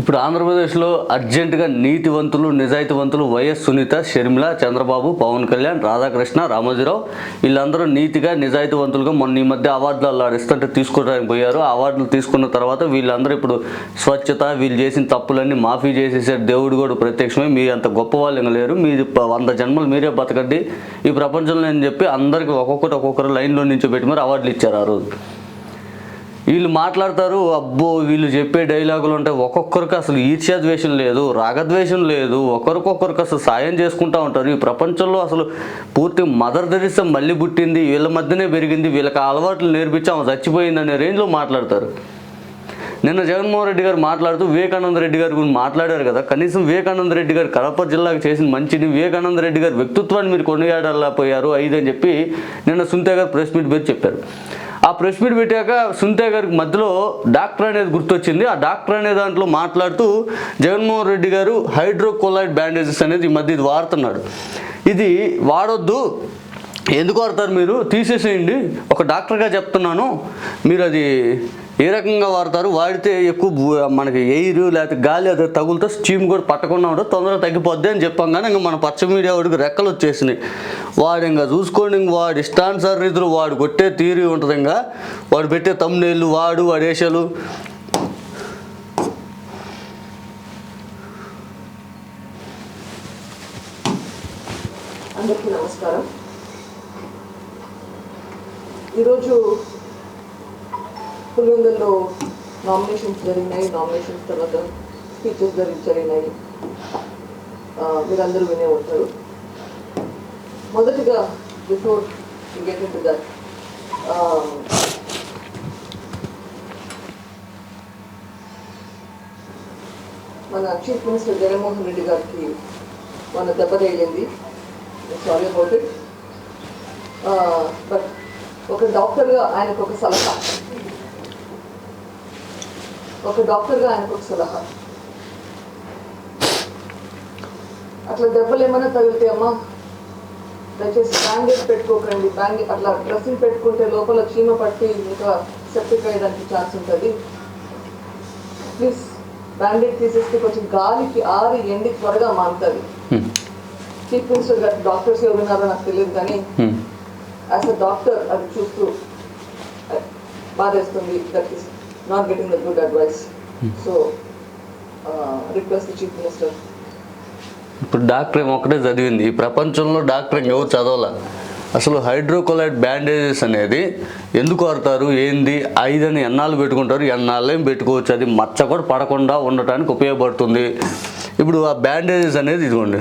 ఇప్పుడు ఆంధ్రప్రదేశ్లో అర్జెంటుగా నీతివంతులు నిజాయితీవంతులు వైఎస్ సునీత షర్మిల చంద్రబాబు పవన్ కళ్యాణ్ రాధాకృష్ణ రామోజీరావు వీళ్ళందరూ నీతిగా నిజాయితీవంతులుగా మొన్న ఈ మధ్య అవార్డులు అలా ఇస్తుంటే తీసుకోవడానికి పోయారు. అవార్డులు తీసుకున్న తర్వాత వీళ్ళందరూ ఇప్పుడు స్వచ్ఛత వీళ్ళు చేసిన తప్పులన్నీ మాఫీ చేసేసారు. దేవుడు కూడా ప్రత్యక్షమే. మీ అంత గొప్ప వాళ్ళు లేరు. మీరు వంద జన్మలు మీరే బతకండి. ఈ ప్రపంచంలో అని చెప్పి అందరికి ఒక్కొక్కటి ఒక్కొక్కరు లైన్లో నుంచి పెట్టి మరి అవార్డులు ఇచ్చారు ఆ రోజు. వీళ్ళు మాట్లాడతారు అబ్బో వీళ్ళు చెప్పే డైలాగులు ఉంటాయి ఒక్కొక్కరికి అసలు ఈర్ష్యాద్వేషం లేదు రాగద్వేషం లేదు ఒకరికొకరికి అసలు సాయం చేసుకుంటూ ఉంటారు. ఈ ప్రపంచంలో అసలు పూర్తి మదర్ తెరిసా మళ్ళీ పుట్టింది వీళ్ళ మధ్యనే పెరిగింది వీళ్ళకి అలవాట్లు నేర్పించి ఆమె చచ్చిపోయింది అనే రేంజ్లో మాట్లాడతారు. నిన్న జగన్మోహన్ రెడ్డి గారు మాట్లాడుతూ వివేకానంద రెడ్డి గారి గురించి మాట్లాడారు కదా కనీసం వివేకానంద రెడ్డి గారు కడప జిల్లాకు చేసిన మంచిని వివేకానంద రెడ్డి గారి వ్యక్తిత్వాన్ని మీరు కొనియాడలేకపోయారు ఐదు అని చెప్పి నిన్న సుంతే గారు ప్రెస్ మీట్ పేరు చెప్పారు. ఆ ప్రెస్ మీట్ పెట్టాక సుంతే గారికి మధ్యలో డాక్టర్ అనేది గుర్తొచ్చింది. ఆ డాక్టర్ అనే దాంట్లో మాట్లాడుతూ జగన్మోహన్ రెడ్డి గారు హైడ్రోకోలైడ్ బ్యాండేజెస్ అనేది ఈ మధ్య ఇది వాడుతున్నాడు ఇది వాడొద్దు. ఎందుకు వాడతారు మీరు? తీసేసేయండి. ఒక డాక్టర్గా చెప్తున్నాను. మీరు అది ఏ రకంగా వాడతారు? వాడితే ఎక్కువ మనకి ఎయిర్ లేకపోతే గాలి అది తగులుతో స్టీమ్ కూడా పట్టకుండా ఉంటుంది తొందరగా తగ్గిపోద్ది అని చెప్పాం కానీ ఇంకా మన పచ్చ మీడియా వాడికి రెక్కలు వచ్చేసినాయి. వాడు ఇంకా చూసుకోండి ఇంక వాడు ఇష్టానుసార రీతిలో వాడు కొట్టే తీరి ఉంటుంది ఇంకా. వాడు పెట్టే తమ్ముళ్ళు వాడు వాడు వేషాలు. అందరికీ నమస్కారం. ఈరోజు పులివెందుల్లో నామినేషన్స్ జరిగినాయి. నామినేషన్స్ తర్వాత స్పీచెస్ జరిగి జరిగినాయి. మీరందరూ వినే ఉంటారు. మొదటిగా before get in to that మన చీఫ్ మినిస్టర్ జగన్మోహన్ రెడ్డి గారికి మన దెబ్బ తగిలింది. సారీ అబౌట్ ఇట్ బట్ ఒక డాక్టర్గా ఆయనకు ఒక సలహా. ఒక డాక్టర్గా ఆయనకు ఒక సలహా. అట్లా దెబ్బలు ఏమైనా తగిలితే అమ్మా దయచేసి బ్యాండేజ్ పెట్టుకోకండి. బ్యాండేజ్ అట్లా డ్రెస్సింగ్ పెట్టుకుంటే లోపల చీమ పట్టి ఇంకా సెప్టిక్ అయ్యడానికి ఛాన్స్ ఉంటుంది. ప్లీజ్ బ్యాండేజ్ తీసేస్తే కొంచెం గాలికి ఆరి ఎండి త్వరగా మారుతుంది. చీఫ్ మినిస్టర్ గారు డాక్టర్స్ ఎవరు ఉన్నారో నాకు తెలియదు కానీ. యాజ్ అ డాక్టర్ అది చూస్తూ బాధేస్తుంది that is not getting the good advice so request chief minister ఇప్పుడు డాక్టర్ ఏమో ఒకటే చదివింది. ఈ ప్రపంచంలో డాక్టర్ ఇంకెవరు చదవాల? అసలు హైడ్రోకోలైడ్ బ్యాండేజెస్ అనేది ఎందుకు వాడతారు? ఏంది? ఐదని ఎన్నాళ్ళు పెట్టుకుంటారు? ఎన్నాళ్ళేం పెట్టుకోవచ్చు? అది మచ్చ కూడా పడకుండా ఉండటానికి ఉపయోగపడుతుంది. ఇప్పుడు ఆ బ్యాండేజెస్ అనేది ఇదిగోండి.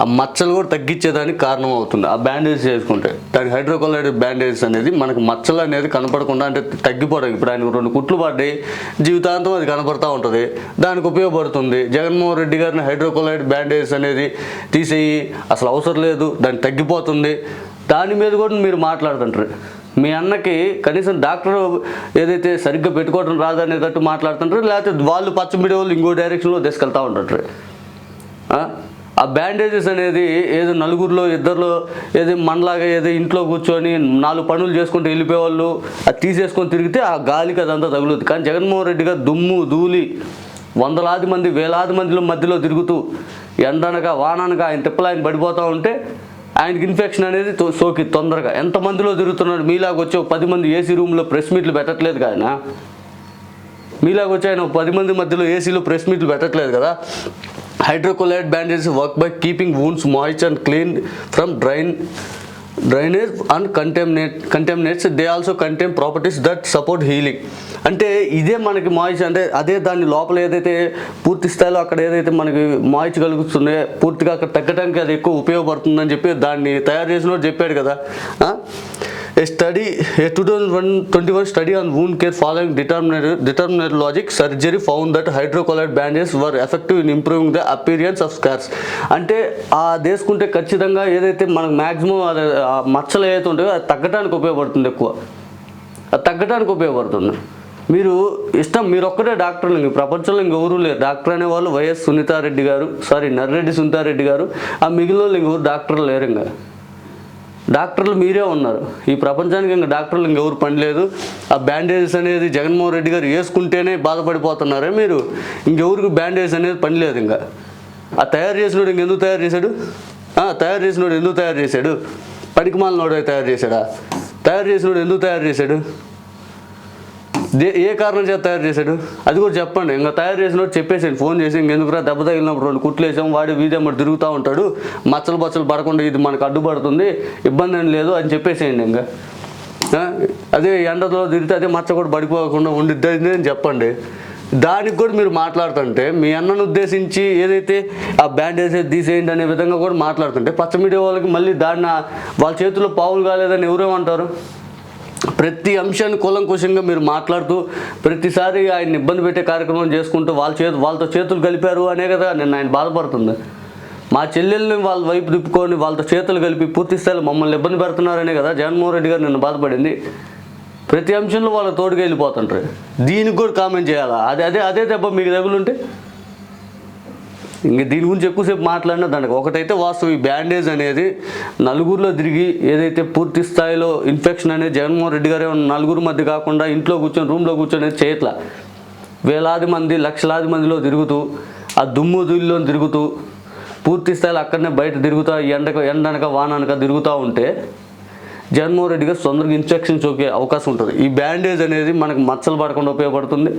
ఆ మచ్చలు కూడా తగ్గించేదానికి కారణం అవుతుంది. ఆ బ్యాండేజ్ చేసుకుంటే. దానికి హైడ్రోకోలైడ్ బ్యాండేజెస్ అనేది మనకు మచ్చలు అనేది కనపడకుండా అంటే తగ్గిపోవడం. ఇప్పుడు ఆయన రెండు కుట్లు పడ్డాయి. జీవితాంతం అది కనపడతా ఉంటుంది. దానికి ఉపయోగపడుతుంది. జగన్మోహన్ రెడ్డి గారిని హైడ్రోకోలైడ్ బ్యాండేజెస్ అనేది తీసేయి. అసలు అవసరం లేదు. దాన్ని తగ్గిపోతుంది. దాని మీద కూడా మీరు మాట్లాడుతుంటారు. మీ అన్నకి కనీసం డాక్టర్ ఏదైతే సరిగ్గా పెట్టుకోవడం రాదనేటట్టు మాట్లాడుతుంటారు. లేకపోతే వాళ్ళు పచ్చమిడి వాళ్ళు ఇంకో డైరెక్షన్లో తీసుకెళ్తూ ఉంటారు ఆ? బ్యాండేజెస్ అనేది ఏదో నలుగురిలో ఇద్దరిలో ఏదో మనలాగా ఏదో ఇంట్లో కూర్చొని నాలుగు పనులు చేసుకుంటూ వెళ్ళిపోయేవాళ్ళు అది తీసేసుకొని తిరిగితే ఆ గాలికి అదంతా తగులుతుంది కానీ జగన్మోహన్ రెడ్డి గారు దుమ్ము ధూళి వందలాది మంది వేలాది మందిలో మధ్యలో తిరుగుతూ ఎండనగా వాననగా ఆయన తిప్పలు ఆయన పడిపోతూ ఉంటే ఆయనకి ఇన్ఫెక్షన్ అనేది సోకి తొందరగా. ఎంతమందిలో తిరుగుతున్నాడు? మీలాగా వచ్చి ఒక పది మంది ఏసీ రూమ్లో ప్రెస్ మీట్లు పెట్టట్లేదు ఆయన? మీలాగా వచ్చి ఆయన ఒక పది మంది మధ్యలో ఏసీలో ప్రెస్ మీట్లు పెట్టట్లేదు కదా? Hydrocolloid bandages work by keeping wounds moist and clean from drain drainage and contaminate contaminants they also contain properties that support healing అంటే ఇదే మనకి మాయిచ్ అంటే అదే దాని లోపల ఏదైతే పూర్తి స్థాయిలో అక్కడ ఏదైతే మనకి మాయిచ్ కలుగుతుందో పూర్తిగా అక్కడ తగ్గడానికి అది ఎక్కువ ఉపయోగపడుతుందని చెప్పి దాన్ని తయారు చేసిన చెప్పాడు కదా. A study a two thousand one twenty one study on wound care following determinate determinate logic surgery found that hydrocolloid bandage were effective in improving the appearance of scars అంటే ఆ దేసుకుంటే ఖచ్చితంగా ఏదైతే మనకు మ్యాక్సిమం అది ఆ మచ్చలు ఏదైతే ఉంటాయో అది తగ్గడానికి ఉపయోగపడుతుంది ఎక్కువ. అది తగ్గడానికి ఉపయోగపడుతుంది. మీరు ఇష్టం మీరు ఒక్కటే డాక్టర్లు ఇంక ప్రపంచంలో ఇంకెవరూ లేరు. డాక్టర్ అనేవాళ్ళు వైఎస్ సునీతారెడ్డి గారు సారీ నర్రెడ్డి సునీతారెడ్డి గారు ఆ మిగిలిన వాళ్ళు ఇంకెవరు డాక్టర్లు లేరు ఇంకా. డాక్టర్లు మీరే ఉన్నారు. ఈ ప్రపంచానికి ఇంకా డాక్టర్లు ఇంకెవరు పని లేదు. ఆ బ్యాండేజెస్ అనేది జగన్మోహన్ రెడ్డి గారు వేసుకుంటేనే బాధపడిపోతున్నారే మీరు. ఇంకెవరికి బ్యాండేజ్ అనేది పని లేదు ఇంకా. ఆ తయారు చేసినోడు ఇంకెందుకు తయారు చేశాడు? తయారు చేసినోడు ఎందుకు తయారు చేశాడు? పనికి మాలినోడే తయారు చేశాడా? తయారు చేసినోడు ఎందుకు తయారు చేశాడు? ఏ కారణం చేత తయారు చేశాడు? అది కూడా చెప్పండి. ఇంకా తయారు చేసిన చెప్పేసాను ఫోన్ చేసి ఇంకెందుకురా దెబ్బ తగిలినప్పుడు రెండు కుట్లేసాం వాడి వీధి తిరుగుతూ ఉంటాడు. మచ్చలు బచ్చలు పడకుండా ఇది మనకు అడ్డుపడుతుంది ఇబ్బంది ఏం లేదు అని చెప్పేసేయండి ఇంకా. అదే ఎండలో తిరిగితే అదే మచ్చ కూడా పడిపోకుండా ఉండిద్ది అని చెప్పండి. దానికి కూడా మీరు మాట్లాడుతుంటే మీ అన్నను ఉద్దేశించి ఏదైతే ఆ బ్యాండేజ్ తీసేయండి అనే విధంగా కూడా మాట్లాడుతుంటే పచ్చ మీడియా వాళ్ళకి మళ్ళీ దాన్ని వాళ్ళ చేతుల్లో పావులు కాలేదని ఎవరేమంటారు? ప్రతి అంశాన్ని కూలంకుషంగా మీరు మాట్లాడుతూ ప్రతిసారి ఆయన ఇబ్బంది పెట్టే కార్యక్రమం చేసుకుంటూ వాళ్ళ చేతు వాళ్ళతో చేతులు కలిపారు అనే కదా నిన్న ఆయన బాధపడుతుంది. మా చెల్లెల్ని వాళ్ళ వైపు తిప్పుకొని వాళ్ళతో చేతులు కలిపి పూర్తి స్థాయిలో మమ్మల్ని ఇబ్బంది పెడుతున్నారనే కదా జగన్మోహన్ రెడ్డి గారు నిన్న బాధపడింది. ప్రతి అంశంలో వాళ్ళ తోడుగా వెళ్ళిపోతుంటారు దీనికి కూడా కామెంట్ చేయాలా? అదే అదే అదే దెబ్బ మీకు తగులుంటే? ఇంక దీని గురించి ఎక్కువసేపు మాట్లాడినా దానికి ఒకటైతే వాస్తవం ఈ బ్యాండేజ్ అనేది నలుగురిలో తిరిగి ఏదైతే పూర్తి స్థాయిలో ఇన్ఫెక్షన్ అనేది జగన్మోహన్ రెడ్డి గారే నలుగురు మధ్య కాకుండా ఇంట్లో కూర్చొని రూమ్లో కూర్చొని చేయట్లా. వేలాది మంది లక్షలాది మందిలో తిరుగుతూ ఆ దుమ్ము దుల్లో తిరుగుతూ పూర్తి స్థాయిలో అక్కడనే బయట తిరుగుతా ఎండక ఎండనక వాననక తిరుగుతూ ఉంటే జగన్మోహన్ రెడ్డి గారు తొందరగా ఇన్ఫెక్షన్ సోకే అవకాశం ఉంటుంది. ఈ బ్యాండేజ్ అనేది మనకు మచ్చలు పడకుండా ఉపయోగపడుతుంది.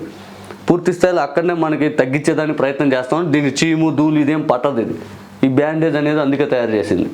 పూర్తి స్థాయిలో అక్కడనే మనకి తగ్గించేదానికి ప్రయత్నం చేస్తాం. దీని చీము ధూళి ఇదేం పట్టదు ఇది. ఈ బ్యాండేజ్ అనేది అందుకే తయారు చేసింది.